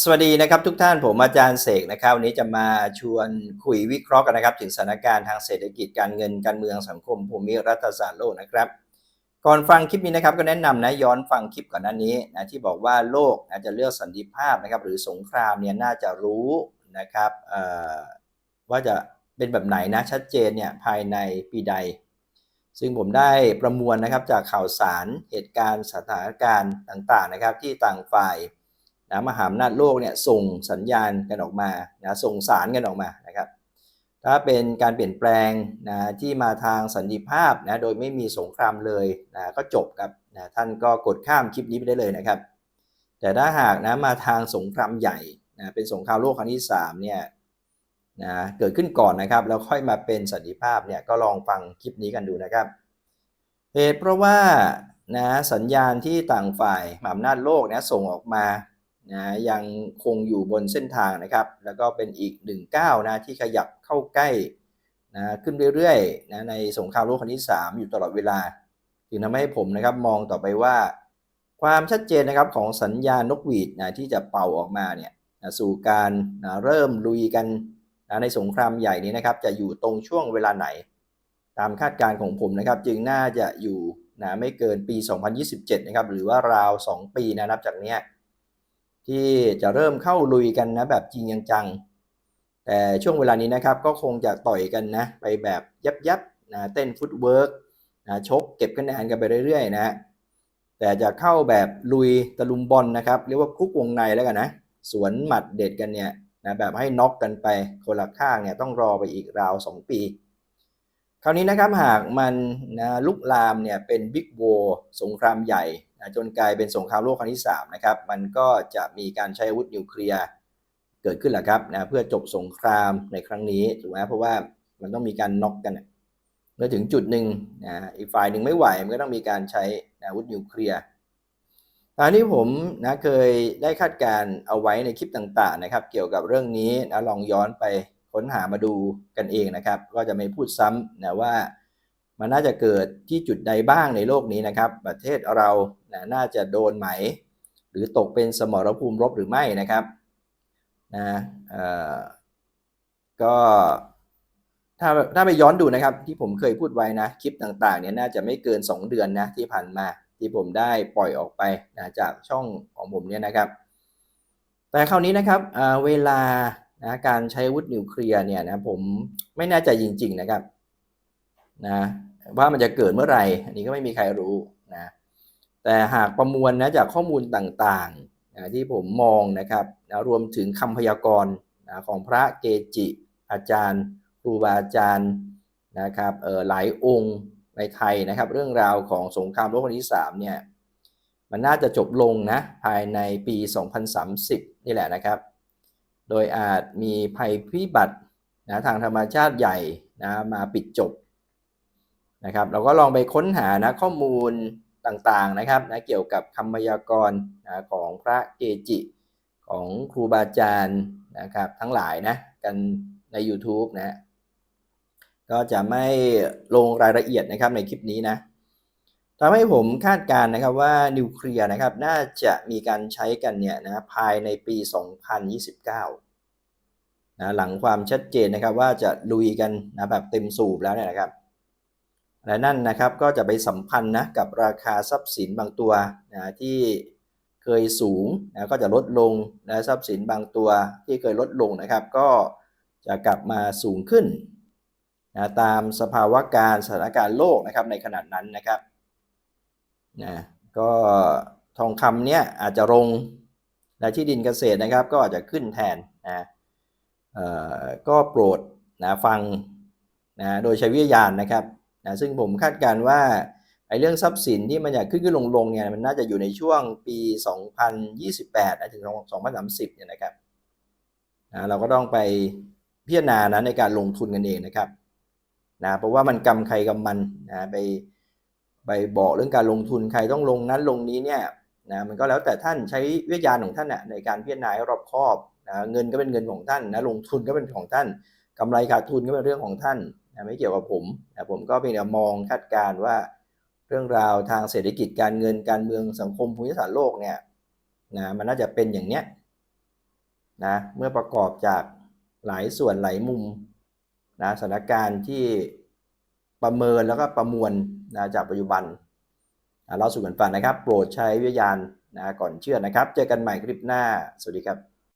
สวัสดีนะครับทุกท่านผมอาจารย์เสกนะครับวันนี้จะมาชวนคุยวิเคราะห์กันนะครับ ถึงสถานการณ์ทางเศรษฐกิจการเงินการเมืองสังคมภูมิรัฐศาสตร์โลกนะครับ ก่อนฟังคลิปนี้นะครับก็แนะนำนะย้อนฟังคลิปก่อนหน้านี้นะที่บอกว่าโลกอาจะเลือกสันติภาพนะครับ หรือสงครามเนี่ยน่าจะรู้นะครับว่าจะเป็นแบบไหนนะชัดเจนเนี่ยภายในปีใด ซึ่งผมได้ประมวลนะครับจากข่าวสารเหตุการณ์สถานการณ์ต่างๆนะครับ ที่ต่างฝ่าย นะมหาอำนาจโลกเนี่ยส่งสัญญาณกันออกมานะส่งสารกันออกมานะครับ ถ้าเป็นการเปลี่ยนแปลงนะที่มาทางสันติภาพนะโดยไม่มีสงครามเลยนะก็จบครับนะท่านก็กดข้ามคลิปนี้ไปได้เลยนะครับ แต่ถ้าหากนะมาทางสงครามใหญ่นะเป็นสงครามโลกครั้งที่3เนี่ยนะเกิดขึ้นก่อนนะครับแล้วค่อยมาเป็นสันติภาพเนี่ยก็ลองฟังคลิปนี้กันดูนะครับเหตุเพราะว่านะสัญญาณที่ต่างฝ่ายมหาอำนาจโลกนะส่งออกมา นะยังคงอยู่บนเส้นทางนะครับ แล้วก็เป็นอีกหนึ่งก้าวนะที่ขยับเข้าใกล้นะขึ้นเรื่อยๆนะในสงครามโลกครั้งที่ 3 อยู่ตลอดเวลาจึงทำให้ผมนะครับมองต่อไปว่า ความชัดเจนนะครับของสัญญาณนกหวีดนะที่จะเป่าออกมาเนี่ยนะสู่การนะเริ่มลุยกันนะในสงครามใหญ่นี้นะครับ จะอยู่ตรงช่วงเวลาไหน ตามคาดการณ์ของผมนะครับ จึงน่าจะอยู่นะไม่เกินปี 2027 นะครับ หรือว่าราว 2 ปีนะนับจากเนี้ย ที่จะเริ่มเข้าลุยกันนะแบบจริงจังๆแต่ช่วงเวลานี้นะครับก็คงจะต่อยกันนะไปแบบยับยับๆนะเต้นฟุตเวิร์กนะชกเก็บคะแนนกันไปเรื่อยๆนะแต่จะเข้าแบบลุยตะลุมบอลนะครับเรียกว่าคลุกวงในแล้วกันนะสวนหมัดเด็ดกันเนี่ยนะแบบให้น็อกกันไปคนละข้างเนี่ยต้องรอไปอีกราว 2 ปี คราวนี้นะครับหากมันนะลุกลามเนี่ยเป็นบิ๊กโวสงครามใหญ่ จนกลายเป็นสงครามโลกครั้งที่3นะครับมันก็จะมีการใช้อาวุธนิวเคลียร์เกิดขึ้นแหละครับนะเพื่อจบสงครามในครั้งนี้ถูกไหมเพราะว่ามันต้องมีการน็อกกันเมื่อถึงจุดหนึ่งนะอีกฝ่ายหนึ่งไม่ไหวมันก็ต้องมีการใช้อาวุธนิวเคลียร์ตอนนี้ผมนะเคยได้คาดการณ์เอาไว้ในคลิปต่างๆนะครับ เกี่ยวกับเรื่องนี้นะลองย้อนไปค้นหามาดูกันเองนะครับ ก็จะไม่พูดซ้ำนะว่ามันน่าจะเกิดที่จุดใดบ้างในโลกนี้นะครับ ประเทศเรา นะน่าจะโดนไหม หรือตกเป็นสมรภูมิรบหรือไม่นะครับนะก็ถ้าถ้าไปย้อนดูนะครับที่ผมเคยพูดไว้นะคลิปต่างๆเนี่ยน่าจะไม่เกิน 2 เดือนนะที่ผ่านมาที่ผมได้ปล่อยออกไปนะจากช่องของผมเนี่ยนะครับ แต่คราวนี้นะครับเวลานะการใช้อาวุธนิวเคลียร์เนี่ยนะผมไม่แน่ใจจริง ๆนะครับนะว่ามันจะเกิดเมื่อไหร่ อันนี้ก็ไม่มีใครรู้นะ แต่หากประมวลนะจากข้อมูลต่างๆนะที่ผมมองนะครับนะรวมถึงคำพยากรณ์นะของพระเกจิอาจารย์ ครูบาอาจารย์นะครับเออหลายองค์ในไทยนะครับ เรื่องราวของสงครามโลกครั้งที่3เนี่ยมันน่าจะจบลงนะภายในปี 2030 นี่แหละนะครับ โดยอาจมีภัยพิบัตินะทางธรรมชาติใหญ่นะมาปิดจบนะครับ เราก็ลองไปค้นหานะข้อมูล ต่างๆนะครับนะเกี่ยวกับคำพยากรณ์นะของพระเกจิของครูบาอาจารย์นะครับทั้งหลายนะกันใน YouTube นะก็จะไม่ลงรายละเอียดนะครับในคลิปนี้นะทำให้ผมคาดการณ์นะครับว่านิวเคลียร์นะครับน่าจะมีการใช้กันเนี่ยนะภายในปี 2029นะหลังความชัดเจนนะครับว่าจะลุยกันนะแบบเต็มสูบแล้วเนี่ยนะครับ และนั่นนะครับก็จะไปสัมพันธ์นะกับราคาทรัพย์สินบางตัวนะที่เคยสูงนะก็จะลดลงและทรัพย์สินบางตัวที่เคยลดลงนะครับ ก็จะกลับมาสูงขึ้นนะตามสภาวะการสถานการณ์โลกนะครับในขณะนั้นนะครับนะก็ทองคำเนี่ยอาจจะลงและที่ดินเกษตรนะครับ ก็อาจจะขึ้นแทนนะก็โปรดนะฟังนะโดยใช้วิทยานนะครับ นะซึ่งผมคาดการณ์ว่าไอ้เรื่องทรัพย์สินที่มันอยากขึ้นขึ้นลงลงเนี่ยมันน่าจะอยู่ในช่วงปี 2028นะถึง 2030เนี่ยนะครับนะเราก็ต้องไปพิจารณานะในการลงทุนกันเองนะครับนะเพราะว่ามันกำใครกำมันนะไปไปบอกเรื่องการลงทุนใครต้องลงนั้นลงนี้เนี่ยนะมันก็แล้วแต่ท่านใช้วิทยาณของท่านนะในการพิจารณาให้รอบคอบนะเงินก็เป็นเงินของท่านนะลงทุนก็เป็นของท่านกำไรขาดทุนก็เป็นเรื่องของท่าน นะไม่เกี่ยวกับผมนะผมก็เพียงแต่มองคาดการณ์ว่าเรื่องราวทางเศรษฐกิจการเงินการเมืองสังคมภูมิศาสตร์โลกเนี่ยนะมันน่าจะเป็นอย่างเนี้ยนะเมื่อประกอบจากหลายส่วนหลายมุมนะสถานการณ์ที่ประเมินแล้วก็ประมวลนะจากปัจจุบันเราสู่กันฟังนะครับ โปรดใช้วิทยาณนะก่อนเชื่อนะครับ เจอกันใหม่คลิปหน้า สวัสดีครับ